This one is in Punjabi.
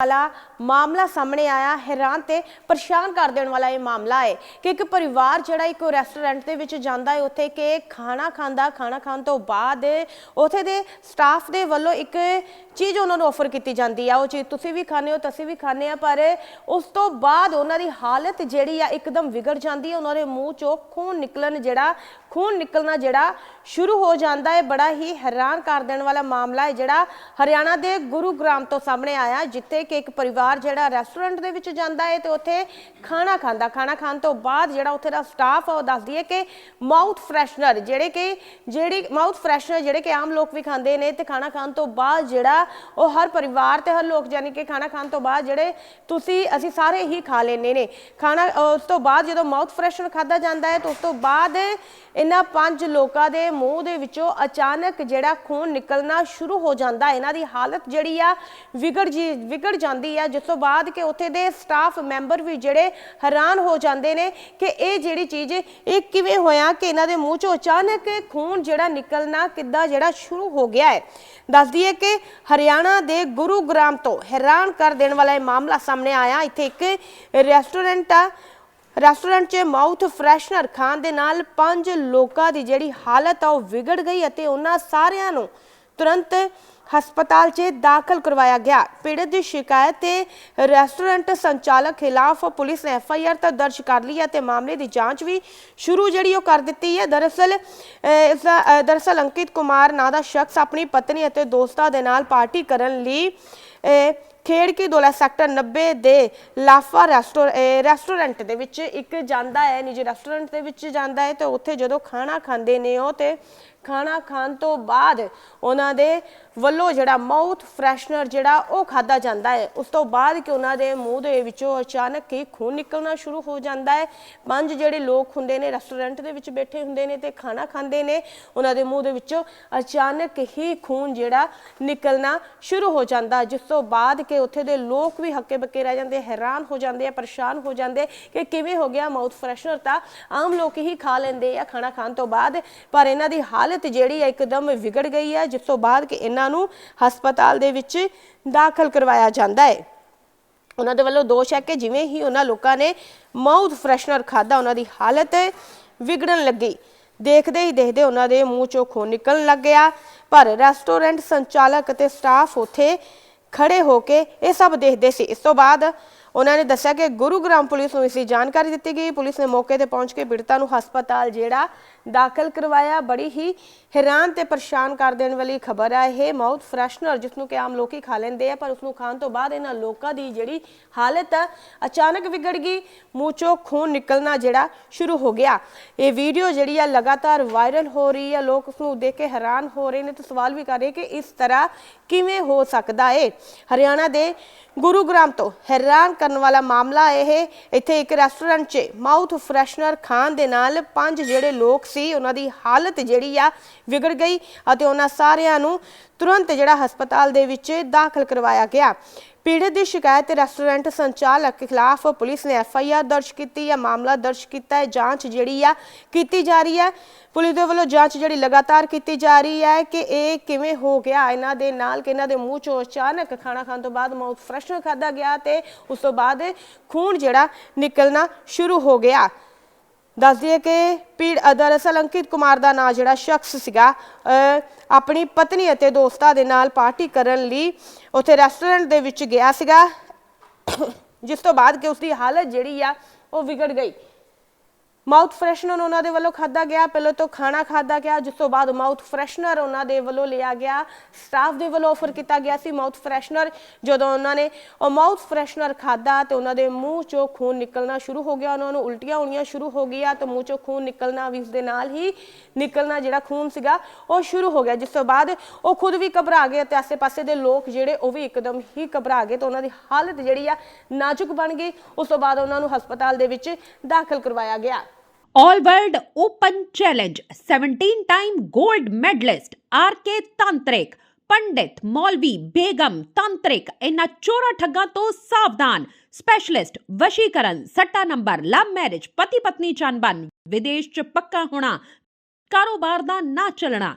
ਵਾਲਾ ਮਾਮਲਾ ਸਾਹਮਣੇ ਆਇਆ, ਹੈਰਾਨ ਤੇ ਪਰੇਸ਼ਾਨ ਕਰ ਦੇਣ ਵਾਲਾ ਇਹ ਮਾਮਲਾ ਹੈ ਕਿ ਇੱਕ ਪਰਿਵਾਰ ਜਿਹੜਾ ਇੱਕ ਰੈਸਟੋਰੈਂਟ ਦੇ ਵਿੱਚ ਜਾਂਦਾ ਹੈ, ਉੱਥੇ ਕਿ ਖਾਣਾ ਖਾਂਦਾ, ਖਾਣਾ ਖਾਣ ਤੋਂ ਬਾਅਦ ਉੱਥੇ ਦੇ ਸਟਾਫ ਦੇ ਵੱਲੋਂ ਇੱਕ ਚੀਜ਼ ਉਹਨਾਂ ਨੂੰ ਆਫਰ ਕੀਤੀ ਜਾਂਦੀ ਆ, ਉਹ ਚੀਜ਼ ਤੁਸੀਂ ਵੀ ਖਾਣੇ ਹੋ ਤੁਸੀਂ ਵੀ ਖਾਣੇ ਆ ਪਰ ਉਸ ਤੋਂ ਬਾਅਦ ਉਹਨਾਂ ਦੀ ਹਾਲਤ ਜਿਹੜੀ ਆ ਇੱਕਦਮ ਵਿਗੜ ਜਾਂਦੀ ਹੈ, ਉਹਨਾਂ ਦੇ ਮੂੰਹ ਚੋਂ ਖੂਨ ਨਿਕਲਣ ਜਿਹੜਾ ਖੂਨ ਨਿਕਲਣਾ ਜਿਹੜਾ ਸ਼ੁਰੂ ਹੋ ਜਾਂਦਾ ਹੈ, ਬੜਾ ਹੀ ਹੈਰਾਨ ਕਰ ਦੇਣ ਵਾਲਾ ਮਾਮਲਾ ਹੈ ਜਿਹੜਾ ਹਰਿਆਣਾ ਦੇ ਗੁਰੂਗ੍ਰਾਮ ਤੋਂ ਸਾਹਮਣੇ ਆਇਆ, ਜਿੱਥੇ ਕਿ ਇੱਕ ਪਰਿਵਾਰ ਜਿਹੜਾ ਰੈਸਟੋਰੈਂਟ ਦੇ ਵਿੱਚ ਜਾਂਦਾ ਹੈ ਤੇ ਉੱਥੇ ਖਾਣਾ ਖਾਂਦਾ। ਖਾਣਾ ਖਾਣ ਤੋਂ ਬਾਅਦ ਜਿਹੜਾ ਉੱਥੇ ਦਾ ਸਟਾਫ ਆ, ਉਹ ਦੱਸਦੀ ਹੈ ਕਿ ਮਾਊਥ ਫਰੈਸ਼ਨਰ ਜਿਹੜੇ ਕਿ, ਜਿਹੜੀ ਮਾਊਥ ਫਰੈਸ਼ਨਰ ਜਿਹੜੇ ਕਿ ਆਮ ਲੋਕ ਵੀ ਖਾਂਦੇ ਨੇ ਤੇ ਖਾਣਾ ਖਾਣ ਤੋਂ ਬਾਅਦ ਜਿਹੜਾ ਉਹ ਹਰ ਪਰਿਵਾਰ ਤੇ ਹਰ ਲੋਕ ਜਾਨੀ ਕਿ ਖਾਣਾ ਖਾਣ ਤੋਂ ਬਾਅਦ ਜਿਹੜੇ ਤੁਸੀਂ, ਅਸੀਂ ਸਾਰੇ ਹੀ ਖਾ ਲੈਂਦੇ ਨੇ। ਖਾਣਾ, ਉਸ ਤੋਂ ਬਾਅਦ ਜਦੋਂ ਮਾਊਥ ਫਰੈਸ਼ਨਰ ਖਾਦਾ ਜਾਂਦਾ ਹੈ, ਤਾਂ ਉਸ ਤੋਂ ਬਾਅਦ ਇਹਨਾਂ ਪੰਜ ਲੋਕਾਂ ਦੇ ਮੂੰਹ ਦੇ ਵਿੱਚੋਂ ਅਚਾਨਕ ਜਿਹੜਾ ਖੂਨ ਨਿਕਲਣਾ ਸ਼ੁਰੂ ਹੋ ਜਾਂਦਾ ਇਹਨਾਂ ਦੀ ਹਾਲਤ ਜਿਹੜੀ ਆ ਵਿਗੜ ਜੀ ਵਿਗੜ ਜਾਂਦੀ ਆ। ਜਿਸ ਤੋਂ ਬਾਅਦ ਕਿ ਉੱਥੇ ਦੇ ਸਟਾਫ ਮੈਂਬਰ ਵੀ ਜਿਹੜੇ ਹੈਰਾਨ ਹੋ ਜਾਂਦੇ ਨੇ ਕਿ ਇਹ ਜਿਹੜੀ ਚੀਜ਼ ਇਹ ਕਿਵੇਂ ਹੋਇਆ ਕਿ ਇਹਨਾਂ ਦੇ ਮੂੰਹ ਚੋਂ ਅਚਾਨਕ ਖੂਨ ਜਿਹੜਾ ਨਿਕਲਣਾ ਕਿੱਦਾਂ ਜਿਹੜਾ ਸ਼ੁਰੂ ਹੋ ਗਿਆ ਹੈ। ਦੱਸਦੀ ਹੈ ਕਿ ਹਰਿਆਣਾ ਦੇ ਗੁਰੂਗ੍ਰਾਮ ਤੋਂ ਹੈਰਾਨ ਕਰ ਦੇਣ ਵਾਲਾ ਇਹ ਮਾਮਲਾ ਸਾਹਮਣੇ ਆਇਆ। ਇੱਥੇ ਇੱਕ ਰੈਸਟੋਰੈਂਟ ਆ ਰੈਸਟੋਰੈਂਟ 'ਚ ਮਾਊਥ ਫਰੈਸ਼ਨਰ ਖਾਣ ਦੇ ਨਾਲ ਪੰਜ ਲੋਕਾਂ ਦੀ ਜਿਹੜੀ ਹਾਲਤ ਆ ਉਹ ਵਿਗੜ ਗਈ ਅਤੇ ਉਹਨਾਂ ਸਾਰਿਆਂ ਨੂੰ ਤੁਰੰਤ ਹਸਪਤਾਲ 'ਚ ਦਾਖਲ ਕਰਵਾਇਆ ਗਿਆ। ਪੀੜਤ ਦੀ ਸ਼ਿਕਾਇਤ ਤੇ ਰੈਸਟੋਰੈਂਟ ਸੰਚਾਲਕ ਖਿਲਾਫ ਪੁਲਿਸ ਨੇ ਐਫ ਆਈ ਆਰ ਤਾਂ ਦਰਜ ਕਰ ਲਈ ਹੈ ਤੇ ਮਾਮਲੇ ਦੀ ਜਾਂਚ ਵੀ ਸ਼ੁਰੂ ਜਿਹੜੀ ਉਹ ਕਰ ਦਿੱਤੀ ਹੈ। ਦਰਅਸਲ ਇਸ ਦਰਅਸਲ ਅੰਕਿਤ ਕੁਮਾਰ ਨਾਂ ਦਾ ਸ਼ਖਸ ਆਪਣੀ ਪਤਨੀ ਅਤੇ ਦੋਸਤਾਂ ਦੇ ਨਾਲ ਪਾਰਟੀ ਕਰਨ ਲਈ ਖੇੜ ਖੇੜਕੀ ਦੋਲਾ ਸੈਕਟਰ 90 ਦੇ ਲਾਫਾ ਰੈਸਟੋਰ- ਰੈਸਟੋਰੈਂਟ ਦੇ ਵਿੱਚ ਇੱਕ ਜਾਂਦਾ ਹੈ, ਨਿੱਜੀ ਰੈਸਟੋਰੈਂਟ ਦੇ ਵਿੱਚ ਜਾਂਦਾ ਹੈ ਤੇ ਉੱਥੇ ਜਦੋਂ ਖਾਣਾ ਖਾਂਦੇ ਨੇ ਉਹ ਤੇ ਖਾਣਾ ਖਾਣ ਤੋਂ ਬਾਅਦ ਉਹਨਾਂ ਦੇ ਵੱਲੋਂ ਜਿਹੜਾ ਮਾਊਥ ਫਰੈਸ਼ਨਰ ਜਿਹੜਾ ਉਹ ਖਾਦਾ ਜਾਂਦਾ ਹੈ। ਉਸ ਤੋਂ ਬਾਅਦ ਕਿ ਉਹਨਾਂ ਦੇ ਮੂੰਹ ਦੇ ਵਿੱਚੋਂ ਅਚਾਨਕ ਹੀ ਖੂਨ ਨਿਕਲਣਾ ਸ਼ੁਰੂ ਹੋ ਜਾਂਦਾ ਹੈ। ਪੰਜ ਜਿਹੜੇ ਲੋਕ ਹੁੰਦੇ ਨੇ ਰੈਸਟੋਰੈਂਟ ਦੇ ਵਿੱਚ ਬੈਠੇ ਹੁੰਦੇ ਨੇ ਤੇ ਖਾਣਾ ਖਾਂਦੇ ਨੇ, ਉਹਨਾਂ ਦੇ ਮੂੰਹ ਦੇ ਵਿੱਚੋਂ ਅਚਾਨਕ ਹੀ ਖੂਨ ਜਿਹੜਾ ਨਿਕਲਣਾ ਸ਼ੁਰੂ ਹੋ ਜਾਂਦਾ ਜਿਸ ਤੋਂ ਬਾਅਦ ਕਿ ਉੱਥੇ ਦੇ ਲੋਕ ਵੀ ਹੱਕੇ ਬੱਕੇ ਰਹਿ ਜਾਂਦੇ, ਹੈਰਾਨ ਹੋ ਜਾਂਦੇ ਆ, ਪਰੇਸ਼ਾਨ ਹੋ ਜਾਂਦੇ ਕਿ ਕਿਵੇਂ ਹੋ ਗਿਆ ਮਾਊਥ ਫਰੈਸ਼ਨਰ ਤਾਂ ਆਮ ਲੋਕ ਹੀ ਖਾ ਲੈਂਦੇ ਆ ਖਾਣਾ ਖਾਣ ਤੋਂ ਬਾਅਦ। ਪਰ ਇਹਨਾਂ ਦੀ ਹਾਲਤ ਜਿਹੜੀ ਹੈ ਇੱਕਦਮ ਵਿਗੜ ਗਈ ਹੈ, ਜਿਸ ਤੋਂ ਬਾਅਦ ਕਿ ਇਹਨਾਂ ਨੂੰ ਹਸਪਤਾਲ ਦੇ ਵਿੱਚ ਦਾਖਲ ਕਰਵਾਇਆ ਜਾਂਦਾ ਹੈ। ਉਹਨਾਂ ਦੇ ਵੱਲੋਂ ਦੋਸ਼ ਹੈ ਕਿ ਜਿਵੇਂ ਹੀ ਉਹਨਾਂ ਲੋਕਾਂ ਨੇ ਮਾਊਥ ਫਰੈਸ਼ਨਰ ਖਾਦਾ ਉਹਨਾਂ ਦੀ ਹਾਲਤ ਵਿਗੜਨ ਲੱਗੀ। ਦੇਖਦੇ ਹੀ ਦੇਖਦੇ ਉਹਨਾਂ ਦੇ ਮੂੰਹ ਚੋਂ ਖੂਨ ਨਿਕਲਣ ਲੱਗ ਗਿਆ। ਪਰ ਰੈਸਟੋਰੈਂਟ ਸੰਚਾਲਕ ਅਤੇ ਸਟਾਫ ਉੱਥੇ ਖੜੇ ਹੋ ਕੇ ਇਹ ਸਭ ਦੇਖਦੇ ਸੀ। ਇਸ ਤੋਂ ਬਾਅਦ ਉਹਨਾਂ ਨੇ ਦੱਸਿਆ ਕਿ ਗੁਰੂਗ੍ਰਾਮ ਪੁਲਿਸ ਨੂੰ ਇਸ ਦੀ ਜਾਣਕਾਰੀ ਦਿੱਤੀ ਗਈ। ਪੁਲਿਸ ਨੇ ਮੌਕੇ ਤੇ ਪਹੁੰਚ ਕੇ ਪੀੜਤਾ ਨੂੰ ਹਸਪਤਾਲ ਜਿਹੜਾ ਦਾਖਲ ਕਰਵਾਇਆ। ਬੜੀ ਹੀ ਹੈਰਾਨ ਤੇ ਪਰੇਸ਼ਾਨ ਕਰ ਦੇਣ ਵਾਲੀ ਖਬਰ ਹੈ ਇਹ। ਮਾਊਥ ਫਰੈਸ਼ਨਰ, ਜਿਸ ਨੂੰ ਕਿ ਆਮ ਲੋਕੀ ਖਾ ਲੈਂਦੇ ਆ, ਪਰ ਉਸ ਨੂੰ ਖਾਣ ਤੋਂ ਬਾਅਦ ਇਹਨਾਂ ਲੋਕਾਂ ਦੀ ਜਿਹੜੀ ਹਾਲਤ ਆ, ਅਚਾਨਕ ਵਿਗੜ ਗਈ। ਮੂੰਹ ਚੋਂ ਖੂਨ ਨਿਕਲਣਾ ਜਿਹੜਾ ਸ਼ੁਰੂ ਹੋ ਗਿਆ। ਇਹ ਵੀਡੀਓ ਜਿਹੜੀ ਆ ਲਗਾਤਾਰ ਵਾਇਰਲ ਹੋ ਰਹੀ ਹੈ ਲੋਕ ਉਸ ਨੂੰ ਦੇਖ ਕੇ ਹੈਰਾਨ ਹੋ ਰਹੇ ਨੇ ਤੇ ਸਵਾਲ ਵੀ ਕਰ ਰਹੇ ਕਿ ਇਸ ਤਰ੍ਹਾਂ ਕਿਵੇਂ ਹੋ ਸਕਦਾ ਏ? ਹਰਿਆਣਾ ਦੇ ਗੁਰੂਗ੍ਰਾਮ ਤੋਂ ਹੈਰਾਨ ਕਰਨ ਵਾਲਾ ਮਾਮਲਾ ਇਹ ਇੱਥੇ ਇੱਕ ਰੈਸਟੋਰੈਂਟ 'ਚ ਮਾਊਥ ਫਰੈਸ਼ਨਰ ਖਾਣ ਦੇ ਨਾਲ ਪੰਜ ਜਿਹੜੇ ਲੋਕ ਸੀ, ਉਹਨਾਂ ਦੀ ਹਾਲਤ ਜਿਹੜੀ ਆ ਵਿਗੜ ਗਈ ਅਤੇ ਉਹਨਾਂ ਸਾਰਿਆਂ ਨੂੰ ਤੁਰੰਤ ਜਿਹੜਾ ਹਸਪਤਾਲ ਦੇ ਵਿੱਚ ਦਾਖਲ ਕਰਵਾਇਆ ਗਿਆ। ਪੀੜਤ ਦੀ ਸ਼ਿਕਾਇਤ ਤੇ ਰੈਸਟੋਰੈਂਟ ਸੰਚਾਲਕ ਖਿਲਾਫ ਪੁਲਿਸ ਨੇ ਐਫ ਆਈ ਆਰ ਦਰਜ ਕੀਤੀ ਹੈ, ਮਾਮਲਾ ਦਰਜ ਕੀਤਾ ਹੈ, ਜਾਂਚ ਜਿਹੜੀ ਆ ਕੀਤੀ ਜਾ ਰਹੀ ਹੈ। ਪੁਲਿਸ ਦੇ ਵੱਲੋਂ ਜਾਂਚ ਜਿਹੜੀ ਲਗਾਤਾਰ ਕੀਤੀ ਜਾ ਰਹੀ ਹੈ ਕਿ ਇਹ ਕਿਵੇਂ ਹੋ ਗਿਆ, ਇਹਨਾਂ ਦੇ ਨਾਲ ਕਿ ਇਹਨਾਂ ਦੇ ਮੂੰਹ ਚੋਂ ਅਚਾਨਕ ਖਾਣਾ ਖਾਣ ਤੋਂ ਬਾਅਦ ਮਾਊਥ ਫਰੈਸ਼ਨਰ ਖਾਦਾ ਗਿਆ ਤੇ ਉਸ ਤੋਂ ਬਾਅਦ ਖੂਨ ਜਿਹੜਾ ਨਿਕਲਣਾ ਸ਼ੁਰੂ ਹੋ ਗਿਆ। ਦੱਸ ਦਈਏ ਕਿ ਪੀੜ ਅ, ਦਰਅਸਲ ਅੰਕਿਤ ਕੁਮਾਰ ਦਾ ਨਾਂ ਜਿਹੜਾ ਸ਼ਖਸ ਸੀਗਾ ਅ, ਆਪਣੀ ਪਤਨੀ ਅਤੇ ਦੋਸਤਾਂ ਦੇ ਨਾਲ ਪਾਰਟੀ ਕਰਨ ਲਈ ਉੱਥੇ ਰੈਸਟੋਰੈਂਟ ਦੇ ਵਿੱਚ ਗਿਆ ਸੀਗਾ ਜਿਸ ਤੋਂ ਬਾਅਦ ਕਿ ਉਸ ਦੀ ਹਾਲਤ ਜਿਹੜੀ ਆ ਉਹ ਵਿਗੜ ਗਈ। ਮਾਊਥ ਫਰੈਸ਼ਨਰ ਉਹਨਾਂ ਦੇ ਵੱਲੋਂ ਖਾਦਾ ਗਿਆ। ਪਹਿਲਾਂ ਤੋਂ ਖਾਣਾ ਖਾਦਾ ਗਿਆ, ਜਿਸ ਤੋਂ ਬਾਅਦ ਮਾਊਥ ਫਰੈਸ਼ਨਰ ਉਹਨਾਂ ਦੇ ਵੱਲੋਂ ਲਿਆ ਗਿਆ। ਸਟਾਫ ਦੇ ਵੱਲੋਂ ਆਫਰ ਕੀਤਾ ਗਿਆ ਸੀ ਮਾਊਥ ਫਰੈਸ਼ਨਰ। ਜਦੋਂ ਉਹਨਾਂ ਨੇ ਉਹ ਮਾਊਥ ਫਰੈਸ਼ਨਰ ਖਾਦਾ ਤੇ ਉਹਨਾਂ ਦੇ ਮੂੰਹ ਚੋਂ ਖੂਨ ਨਿਕਲਣਾ ਸ਼ੁਰੂ ਹੋ ਗਿਆ। ਉਹਨਾਂ ਨੂੰ ਉਲਟੀਆਂ ਹੋਣੀਆਂ ਸ਼ੁਰੂ ਹੋ ਗਈਆਂ ਤੇ ਮੂੰਹ ਚੋਂ ਖੂਨ ਨਿਕਲਣਾ ਵੀ ਉਸ ਦੇ ਨਾਲ ਹੀ ਨਿਕਲਣਾ ਜਿਹੜਾ ਖੂਨ ਸੀਗਾ, ਉਹ ਸ਼ੁਰੂ ਹੋ ਗਿਆ। ਜਿਸ ਤੋਂ ਬਾਅਦ ਉਹ ਖੁਦ ਵੀ ਘਬਰਾ ਗਏ ਤੇ ਆਸੇ-ਪਾਸੇ ਦੇ ਲੋਕ ਜਿਹੜੇ ਉਹ ਵੀ ਇੱਕਦਮ ਹੀ ਘਬਰਾ ਗਏ ਤੇ ਉਹਨਾਂ ਦੀ ਹਾਲਤ ਜਿਹੜੀ ਆ ਨਾਜ਼ੁਕ ਬਣ ਗਈ। ਉਸ ਤੋਂ ਬਾਅਦ ਉਹਨਾਂ ਨੂੰ ਹਸਪਤਾਲ ਦੇ ਵਿੱਚ ਦਾਖਲ ਕਰਵਾਇਆ ਗਿਆ। All World Open Challenge 17 time gold medalist RK Tantrik ਪੰਡਿਤ ਮੌਲਵੀ ਬੇਗਮ ਤੰਤਰਿਕ ਇਹਨਾਂ ਚੋਰਾ ਠੱਗਾਂ ਤੋਂ ਸਾਵਧਾਨ ਸਪੈਸ਼ਲਿਸਟ ਵਸ਼ੀਕਰਨ ਸੱਟਾ ਨੰਬਰ ਲਵ ਮੈਰਿਜ ਪਤੀ ਪਤਨੀ ਚੰਬਨ ਵਿਦੇਸ਼ ਚ ਪੱਕਾ ਹੋਣਾ ਕਾਰੋਬਾਰ ਦਾ ਨਾ ਚੱਲਣਾ